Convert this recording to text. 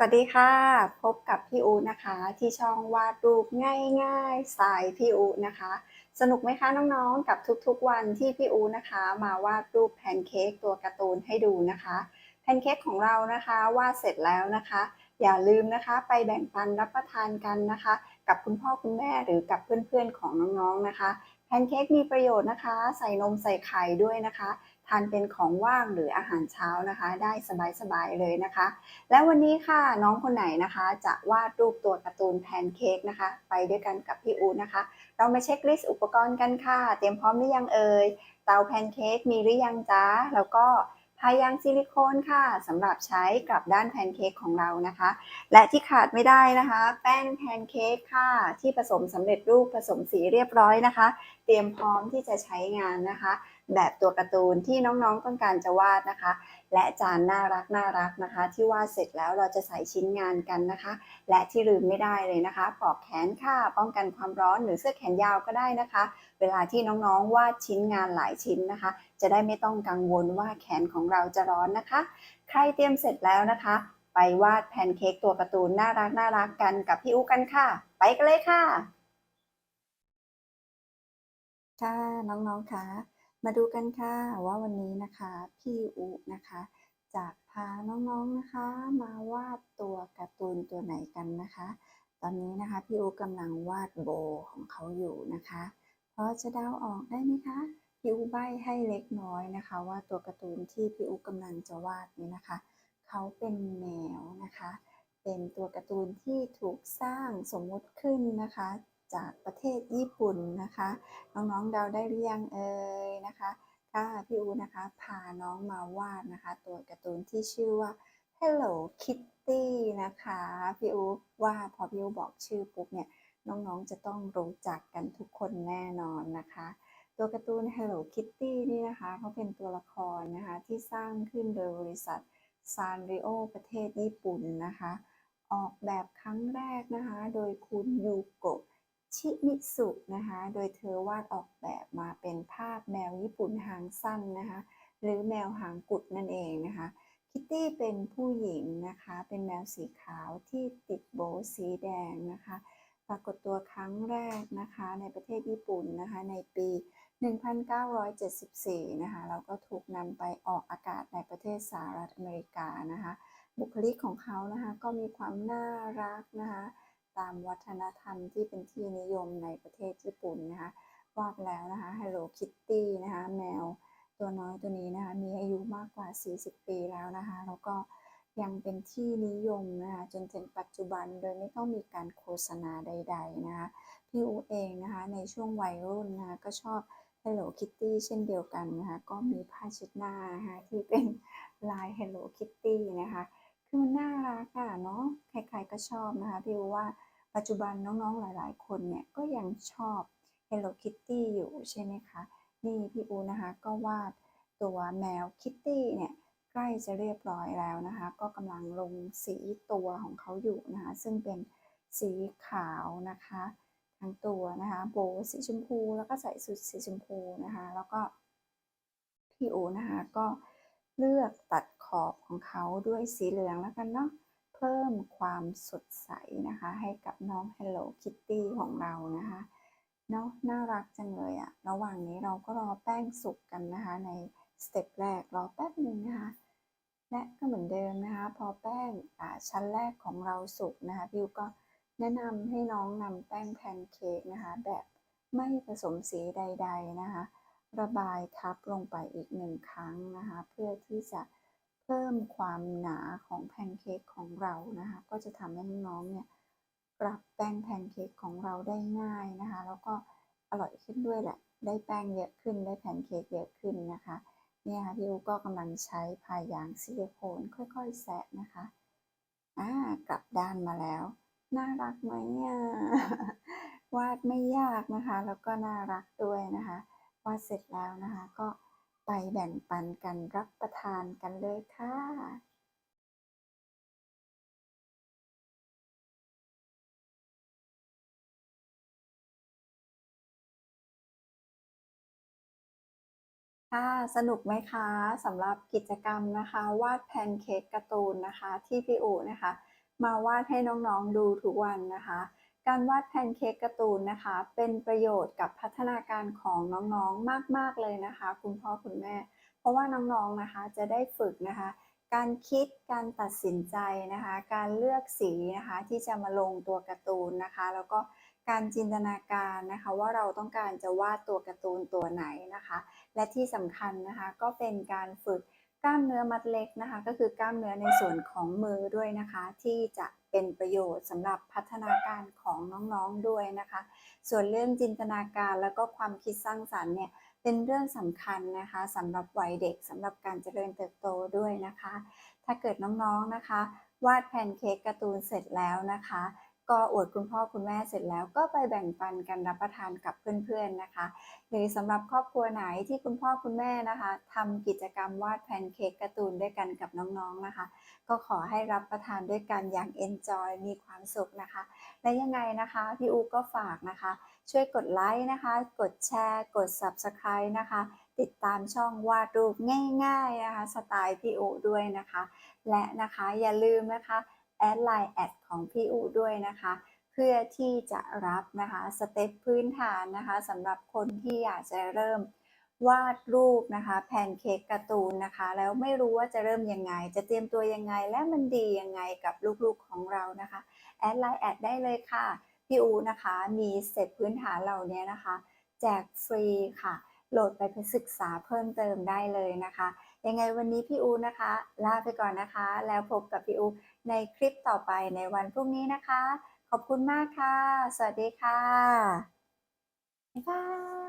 สวัสดีค่ะ พบกับพี่อูนะคะที่ช่องวาดรูปง่ายๆสายพี่อูนะคะ สนุกไหมคะน้องๆ กับทุกๆวันที่พี่อูนะคะ มาวาดรูปแพนเค้กตัวการ์ตูนให้ดูนะคะแพนเค้กของเรานะคะวาดเสร็จแล้วนะคะ อย่าลืมนะคะไปแบ่งปันรับประทานกันนะคะ กับคุณพ่อคุณแม่หรือกับเพื่อนๆของน้องๆนะคะแพนเค้กมีประโยชน์นะคะ ใส่นมใส่ไข่ด้วยนะคะ ทานเป็นของว่างหรืออาหารเช้านะคะ ได้สบายๆเลยนะคะ และวันนี้ค่ะน้องคนไหนนะคะจะวาดรูปตัวการ์ตูนแพนเค้กนะคะ ไปด้วยกันกับพี่อูนะคะ เรามาเช็คลิสต์อุปกรณ์กันค่ะ เตรียมพร้อมหรือยังเอ่ยเตาแพนเค้กมีหรือยังจ๊ะแล้วก็พายางซิลิโคนค่ะสำหรับใช้กับด้านแพนเค้กของเรานะคะ และที่ขาดไม่ได้นะคะ แป้งแพนเค้กค่ะ ที่ผสมสำเร็จรูปผสมสีเรียบร้อยนะคะ เตรียมพร้อมที่จะใช้งานนะคะ แบบตัวการ์ตูนที่น้องๆต้องการจะวาดนะคะ และจานน่ารักน่ารักนะคะ ที่วาดเสร็จแล้วเราจะใส่ชิ้นงานกันนะคะ และที่ลืมไม่ได้เลยนะคะปลอกแขนค่ะป้องกันความร้อนหรือเสื้อแขนยาวก็ได้นะคะ เวลาที่น้องๆวาดชิ้นงานหลายชิ้นนะคะ จะได้ไม่ต้องกังวลว่าแขนของเราจะร้อนนะคะ ใครเตรียมเสร็จแล้วนะคะ ไปวาดแพนเค้กตัวการ์ตูนน่ารักน่ารักกันกับพี่อุกันค่ะ ไปกันเลยค่ะค่ะน้องๆค่ะ มาดูกันค่ะว่าวันนี้นะคะพี่อุนะคะ จะพาน้องๆนะคะ มาวาดตัวการ์ตูนตัวไหนกันนะคะ ตอนนี้นะคะพี่อุกำลังวาดโบของเขาอยู่นะคะพอจะเดาออกได้ไหมคะพี่อุใบให้เล็กน้อยนะคะ ว่าตัวการ์ตูนที่พี่อุกำลังจะวาดนี้นะคะ เขาเป็นแมวนะคะ เป็นตัวการ์ตูนที่ถูกสร้างสมมุติขึ้นนะคะ จากประเทศญี่ปุ่นนะคะ น้องๆเดาได้หรือยังเอ่ยนะคะค่ะพี่อูนะคะพาน้องมาวาดนะคะ ตัวการ์ตูนที่ชื่อว่า Hello Kitty นะคะพี่อูว่าพอพี่อูบอกชื่อปุ๊บเนี่ยน้องๆจะต้องรู้จักกันทุกคนแน่นอนนะคะ ตัวการ์ตูน Hello Kitty นี่นะคะเขาเป็นตัวละครนะคะที่สร้างขึ้นโดยบริษัทซานริโอประเทศญี่ปุ่นนะคะ ออกแบบครั้งแรกนะคะ โดยคุณยูโกะ ชิมิสุนะคะ โดยเธอวาดออกแบบมาเป็นภาพแมวญี่ปุ่นหางสั้นนะคะ หรือแมวหางกุดนั่นเองนะคะ คิตตี้เป็นผู้หญิงนะคะ เป็นแมวสีขาวที่ติดโบสีแดงนะคะ ปรากฏตัวครั้งแรกนะคะในประเทศญี่ปุ่นนะคะในปี 1974 นะคะ แล้วก็ถูกนำไปออกอากาศในประเทศสหรัฐอเมริกานะคะ บุคลิกของเขานะคะก็มีความน่ารักนะคะ ตามวัฒนธรรมที่เป็นที่นิยมในประเทศญี่ปุ่นนะคะวาดแล้วนะคะ Hello Kitty นะคะแมวตัวน้อยตัวนี้นะคะมีอายุมากกว่า 40 ปีแล้วนะคะ แล้วก็ยังเป็นที่นิยมนะคะจนถึงปัจจุบันโดยไม่ต้องมีการโฆษณาใด ๆนะคะ พี่อูเองนะคะในช่วงวัยรุ่นนะคะก็ชอบ Hello Kitty เช่นเดียวกันนะคะก็มีผ้าเช็ดหน้านะคะที่เป็นลาย Hello Kitty นะคะ คือมันน่ารักอะเนาะใครๆก็ชอบนะคะ พี่อูว่า ปัจจุบันน้องๆหลายๆ คนเนี่ยก็ยังชอบ Hello Kitty อยู่ใช่ไหมคะ นี่พี่อูนะคะก็วาดตัวแมวคิตตี้เนี่ยใกล้จะเรียบร้อยแล้วนะคะ ก็กำลังลงสีตัวของเขาอยู่นะคะ ซึ่งเป็นสีขาวนะคะทั้งตัวนะคะโบว์สีชมพูแล้วก็ใส่สุดสีชมพูนะคะ แล้วก็พี่อูนะคะก็เลือกตัดขอบของเขาด้วยสีเหลืองแล้วกันเนาะ เพิ่มความสดใสนะคะ ให้กับน้อง Hello Kitty ของเรานะคะเนาะน่ารักจังเลยอะระหว่างนี้เราก็รอแป้งสุกกันนะคะ ในสเต็ปแรกรอแป๊บหนึ่งนะคะ และก็เหมือนเดิมนะคะ พอแป้งชั้นแรกของเราสุกนะคะบิวก็แนะนำให้น้องนำแป้งแพนเค้กนะคะ แบบไม่ผสมสีใด ๆนะคะ ระบายทับลงไปอีกหนึ่งครั้งนะคะ เพื่อที่จะ พิ่มความหนาของแพนเค้กของเรานะคะ ก็จะทำให้น้องๆเนี่ยปรับแป้งแพนเค้กของเราได้ง่ายนะคะ แล้วก็อร่อยขึ้นด้วยแหละ ได้แป้งเยอะขึ้นได้แพนเค้กเยอะขึ้นนะคะ เนี่ยค่ะพี่อูก็กำลังใช้พายยางซิลิโคนค่อยๆแซะนะคะอ่ากลับด้านมาแล้ว น่ารักไหมอะวาดไม่ยากนะคะ แล้วก็น่ารักด้วยนะคะ วาดเสร็จแล้วนะคะก็ ไปแบ่งปันกันรับประทานกันเลยค่ะค่ะสนุกไหมคะสำหรับกิจกรรมนะคะ วาดแพนเค้กการ์ตูนนะคะ ที่พี่อูนะคะ มาวาดให้น้องๆดูทุกวันนะคะ การวาดแพนเค้กการ์ตูนนะคะ เป็นประโยชน์กับพัฒนาการของน้องๆมาก ๆ เลยนะคะ คุณพ่อคุณแม่ เพราะว่าน้องๆนะคะจะได้ฝึกนะคะ การคิดการตัดสินใจนะคะ การเลือกสีนะคะที่จะมาลงตัวการ์ตูนนะคะ แล้วก็การจินตนาการนะคะว่าเราต้องการจะวาดตัวการ์ตูนตัวไหนนะคะ และที่สำคัญนะคะก็เป็นการฝึก กล้ามเนื้อมัดเล็กนะคะ ก็คือกล้ามเนื้อในส่วนของมือด้วยนะคะ ที่จะเป็นประโยชน์สำหรับพัฒนาการของน้องๆด้วยนะคะ ส่วนเรื่องจินตนาการแล้วก็ความคิดสร้างสรรค์เนี่ยเป็นเรื่องสำคัญนะคะสำหรับวัยเด็กสำหรับการเจริญเติบโตด้วยนะคะ ถ้าเกิดน้องๆนะคะ วาดแพนเค้กการ์ตูนเสร็จแล้วนะคะ ก็อวดคุณพ่อคุณแม่เสร็จแล้วก็ไปแบ่งปันกันรับประทานกับเพื่อนๆนะคะ หรือสำหรับครอบครัวไหนที่คุณพ่อคุณแม่นะคะทำกิจกรรมวาดแพนเค้กการ์ตูนด้วยกันกับน้องๆนะคะ ก็ขอให้รับประทานด้วยกันอย่าง enjoy มีความสุขนะคะ และยังไงนะคะพี่อูก็ฝากนะคะ ช่วยกดไลค์นะคะ กดแชร์ กด subscribe นะคะ ติดตามช่องวาดรูปง่ายๆนะคะสไตล์พี่อูด้วยนะคะ และนะคะอย่าลืมนะคะ แอดไลน์แอดของพี่อูด้วยนะคะ เพื่อที่จะรับนะคะสเต็ปพื้นฐานนะคะสำหรับคนที่อยากจะเริ่มวาดรูปนะคะแพนเค้กการ์ตูนนะคะ แล้วไม่รู้ว่าจะเริ่มยังไง จะเตรียมตัวยังไง และมันดียังไงกับลูกๆของเรานะคะแอดไลน์แอดได้เลยค่ะ พี่อูนะคะมีเสร็จพื้นฐานเหล่านี้นะคะ แจกฟรีค่ะ โหลดไปศึกษาเพิ่มเติมได้เลยนะคะ ยังไงวันนี้พี่อูนะคะ ลาไปก่อนนะคะ แล้วพบกับพี่อู ในคลิปต่อไปในวันพรุ่งนี้นะคะ ขอบคุณมากค่ะ สวัสดีค่ะ บ๊ายบาย